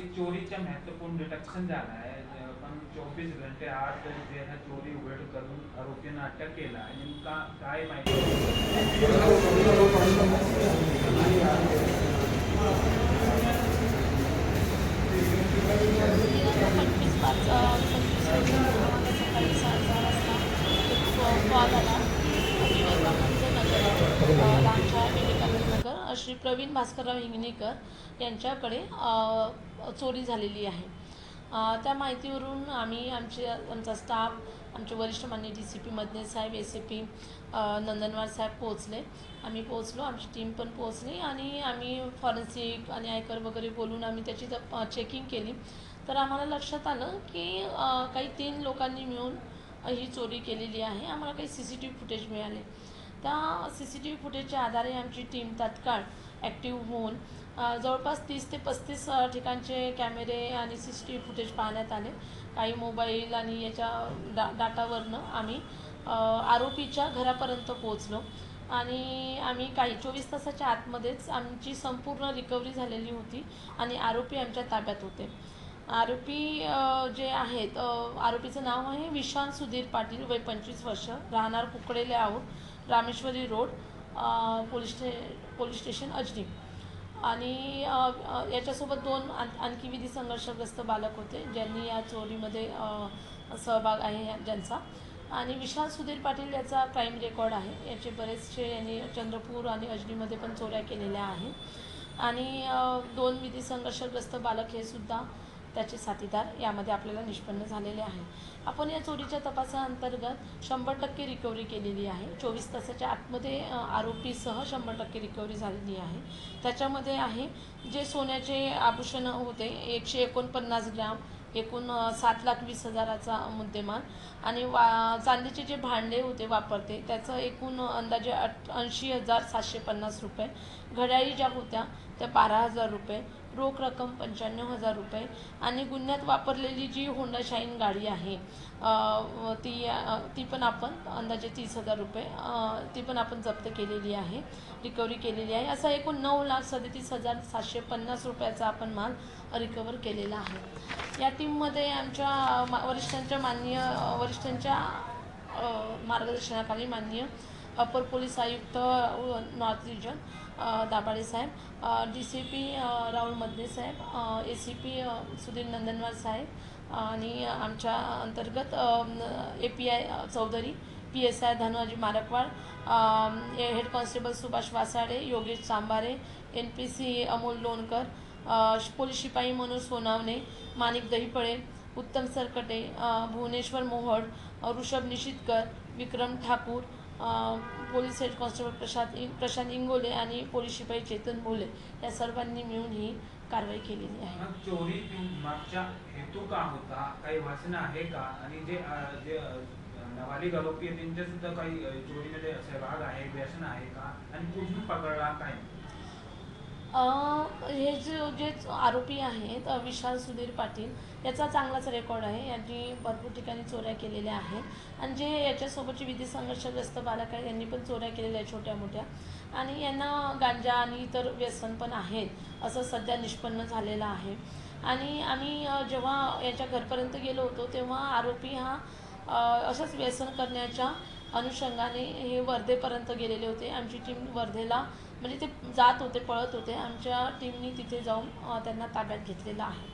एक चोरीचा महत्त्वपूर्ण डिटेक्शन झाला आहे. अं, पण चोवीस घंटे आठ जे चोरी उघड करून आरोपींना अटक केला आहे. नेमका काय माहिती? पंचवीस पाच सकाळी आला नगर श्री प्रवीण भास्करराव हिंगणेकर यांच्याकडे चोरी झालेली आहे. त्या माहितीवरून आम्ही आमचे आमचा स्टाफ आमचे वरिष्ठ मान्य डी सी पी मदने साहेब ए सी पी नंदनवार साहेब पोहोचले. आम्ही पोहोचलो आमची टीम पण पोहोचली आणि आम्ही फॉरेन्सिक आणि आयकर वगैरे बोलून आम्ही त्याची चेकिंग केली. तर आम्हाला लक्षात आलं की काही तीन लोकांनी मिळून ही चोरी केलेली आहे. आम्हाला काही C C T V footage मिळाले. त्या सी सी टी व्ही फुटेजच्या आधारे आमची टीम तात्काळ ॲक्टिव्ह होऊन जवळपास तीस ते पस्तीस ठिकाणचे कॅमेरे आणि C C T V footage पाहण्यात आले. काही मोबाईल आणि याच्या डा डाटावरनं आम्ही आरोपीच्या घरापर्यंत पोहोचलो. आणि आम्ही काही चोवीस तासाच्या आतमध्येच आमची संपूर्ण रिकव्हरी झालेली होती आणि आरोपी आमच्या ताब्यात होते. आरोपी जे आहेत आरोपीचं नाव आहे विशाल सुधीर पाटील वय पंचवीस वर्ष राहणार कुकडेले आऊट रामेश्वरी रोड पोलीस स्टे पोलीस स्टेशन अजनी. आणि याच्यासोबत दोन आण आणखी विधी संघर्षग्रस्त बालक होते ज्यांनी या चोरीमध्ये सहभाग आहे या- ज्यांचा. आणि विशाल सुधीर पाटील याचा क्राईम रेकॉर्ड आहे. याचे बरेचसे यांनी चंद्रपूर आणि अजनीमध्ये पण चोऱ्या केलेल्या आहेत. आणि दोन विधी संघर्षग्रस्त बालक हे सुद्धा त्याचे साथीदार यामध्ये आपल्याला निष्पन्न झालेले आहे. आपण या चोरीच्या तपासाअंतर्गत शंभर टक्के रिकव्हरी केलेली आहे. चोवीस तासाच्या आतमध्ये आरोपीसह शंभर टक्के रिकव्हरी झालेली आहे. त्याच्यामध्ये आहे जे सोन्याचे आभूषणं होते एकशे एकोणपन्नास ग्रॅम एकूण सात लाख वीस हजाराचा मुद्देमाल आणि वा चांदीचे जे भांडे होते वापरते त्याचं एकूण अंदाजे अठ ऐंशी हजार सातशे पन्नास रुपये. घड्याळी ज्या होत्या त्या बारा हजार रुपये. रोख रक्कम पंच्याण्णव हजार रुपये आणि गुन्ह्यात वापरलेली जी होंडा शाईन गाडी आहे ती ती पण आपण अंदाजे तीस हजार रुपये ती पण आपण जप्त केलेली आहे रिकव्हरी केलेली आहे. असा एकूण नऊ लाख सदतीस हजार सातशे पन्नास रुपयाचा आपण माल रिकवर केलेला आहे. या टीममध्ये आमच्या मा- वरिष्ठांच्या मान्य वरिष्ठांच्या मार्गदर्शनाखाली मान्य अपर पोलीस आयुक्त north region Dabhade Saheb D C P Rahul Madane Saheb A C P Sudhir Nandanwar साहेब आणि आमच्या अंतर्गत A P I Chaudhari P S I Dhanuaji Markwad head constable Subhash Wasade Yogesh Sambare N P C Amol Lonkar police शिपाई Manoj Sonawane Manik Dahiphale Uttam Sarkate Bhuvaneshwar Mohad Rishabh Nishitkar Vikram Thakur police head constable Prashant इ प्रशांत इंगोले आणि police शिपाई चेतन बोले या सर्वांनी मिळून ही कारवाई केलेली आहे. मग चोरी मागचा हेतू का होता? काही वासना आहे का? आणि जे जे नवाली नाबालिग आरोपी आहे सुद्धा काही चोरीमध्ये सहभाग आहे व्यसन आहे का? आणि कुठून पकडला काय? हे जे जे आरोपी आहेत विशाल सुधीर पाटील याचा चांगलाच रेकॉर्ड आहे. यांनी भरपूर ठिकाणी चोऱ्या केलेल्या आहेत. आणि जे याच्यासोबतचे विधी संघर्षग्रस्त बालक आहेत यांनी पण चोऱ्या केलेल्या आहेत छोट्या मोठ्या आणि यांना गांजा आणि इतर व्यसन पण आहेत असं सध्या निष्पन्न झालेलं आहे. आणि आम्ही जेव्हा याच्या घरपर्यंत गेलो होतो तेव्हा आरोपी हा असंच अशाच व्यसन करण्याच्या अनुषंगाने हे वर्धेपर्यंत गेलेले होते. आमची टीम वर्धेला म्हणजे ते जात होते पळत होते. आमच्या टीमनी तिथे जाऊन त्यांना ताब्यात घेतलेलं आहे.